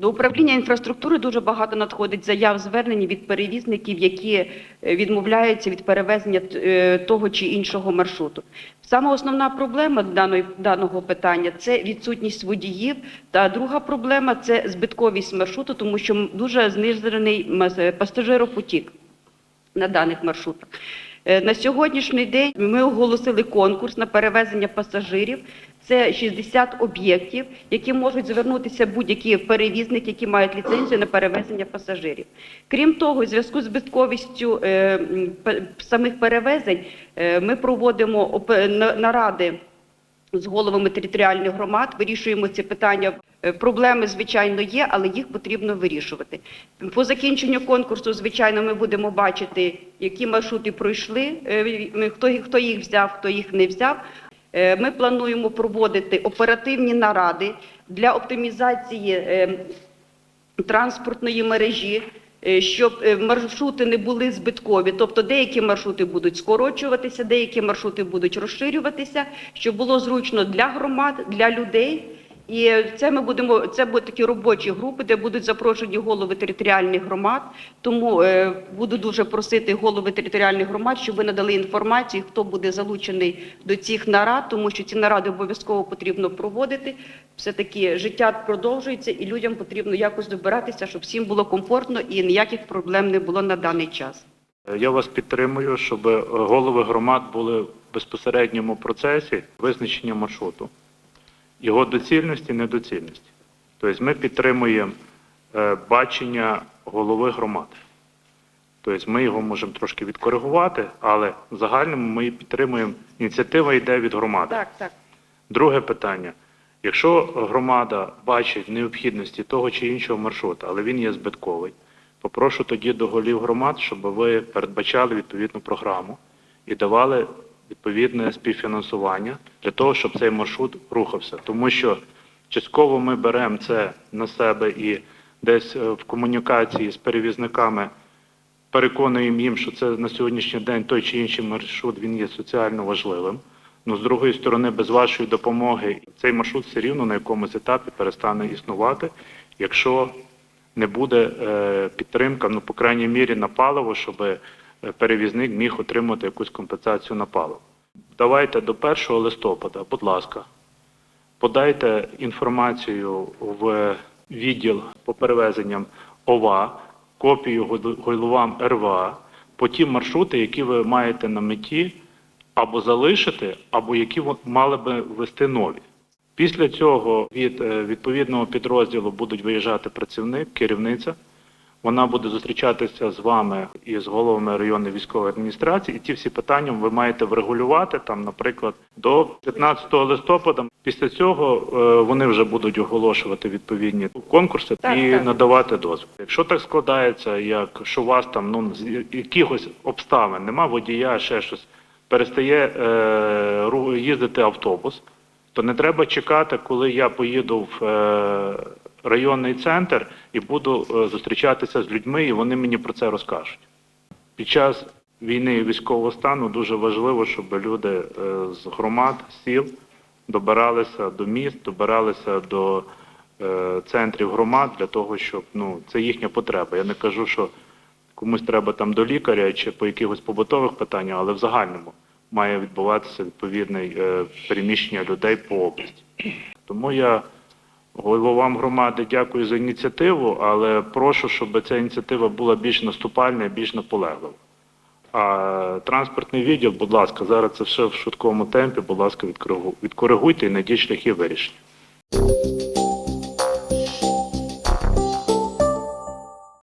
До управління інфраструктури дуже багато надходить заяв звернень від перевізників, які е, відмовляються від перевезення е, того чи іншого маршруту. Саме основна проблема даної, даного питання це відсутність водіїв. Та друга проблема це збитковість маршруту, тому що дуже знижений пасажиропотік на даних маршрутах. Е, На сьогоднішній день ми оголосили конкурс на перевезення пасажирів. Це 60 об'єктів, які можуть звернутися будь-які перевізники, які мають ліцензію на перевезення пасажирів. Крім того, у зв'язку з збитковістю е, самих перевезень е, ми проводимо наради з головами територіальних громад, вирішуємо ці питання. Е, Проблеми, звичайно, є, але їх потрібно вирішувати. По закінченню конкурсу, звичайно, ми будемо бачити, які маршрути пройшли, е, хто їх взяв, хто їх не взяв. Е, Ми плануємо проводити оперативні наради для оптимізації е, транспортної мережі, е, щоб маршрути не були збиткові. Тобто деякі маршрути будуть скорочуватися, деякі маршрути будуть розширюватися, щоб було зручно для громад, для людей. І це ми будемо. Це будуть такі робочі групи, де будуть запрошені голови територіальних громад. Тому е, буду дуже просити голови територіальних громад, щоб ви надали інформацію, хто буде залучений до цих нарад, тому що ці наради обов'язково потрібно проводити. Все таки життя продовжується, і людям потрібно якось добиратися, щоб всім було комфортно і ніяких проблем не було на даний час. Я вас підтримую, щоб голови громад були в безпосередньому процесі визначення маршруту, його доцільності, недоцільності. Тобто ми підтримуємо е, бачення голови громад. Тобто ми його можемо трошки відкоригувати, але в загальному ми підтримуємо. Ініціатива йде від громади. Так, так. Друге питання. Якщо громада бачить необхідності того чи іншого маршруту, але він є збитковий, попрошу тоді до голів громад, щоб ви передбачали відповідну програму і давали відповідне співфінансування для того, щоб цей маршрут рухався. Тому що частково ми беремо це на себе і десь е, в комунікації з перевізниками переконуємо їм, що це на сьогоднішній день той чи інший маршрут він є соціально важливим. Ну, з другої сторони, без вашої допомоги цей маршрут все рівно на якомусь етапі перестане існувати, якщо не буде е, підтримка, ну, по крайній мірі, на паливо, щоб перевізник міг отримати якусь компенсацію на паливо. Давайте до 1 листопада, будь ласка, подайте інформацію в відділ по перевезенням ОВА, копію головам РВА по ті маршрути, які ви маєте на меті або залишити, або які мали би ввести нові. Після цього від е, відповідного підрозділу будуть виїжджати працівник, керівниця. Вона буде зустрічатися з вами і з головами районної військової адміністрації, і ці всі питання ви маєте врегулювати там, наприклад, до 15 листопада. Після цього е, вони вже будуть оголошувати відповідні конкурси Так, і так. надавати дозвіл. Якщо так складається, як що у вас там ну з якихось обставин нема водія, ще щось перестає е, їздити автобус, то не треба чекати, коли я поїду в е, районний центр і буду е, зустрічатися з людьми, і вони мені про це розкажуть. Під час війни і військового стану дуже важливо, щоб люди е, з громад, сіл добиралися до міст, добиралися до е, центрів громад для того, щоб ну це їхня потреба. Я не кажу, що комусь треба там до лікаря чи по якихось побутових питаннях, але в загальному має відбуватися відповідне переміщення людей по області. Тому я головам громади дякую за ініціативу, але прошу, щоб ця ініціатива була більш наступальна і більш наполеглива. А транспортний відділ, будь ласка, зараз це все в швидкому темпі, будь ласка, відкоригуйте і знайдіть шляхи вирішення.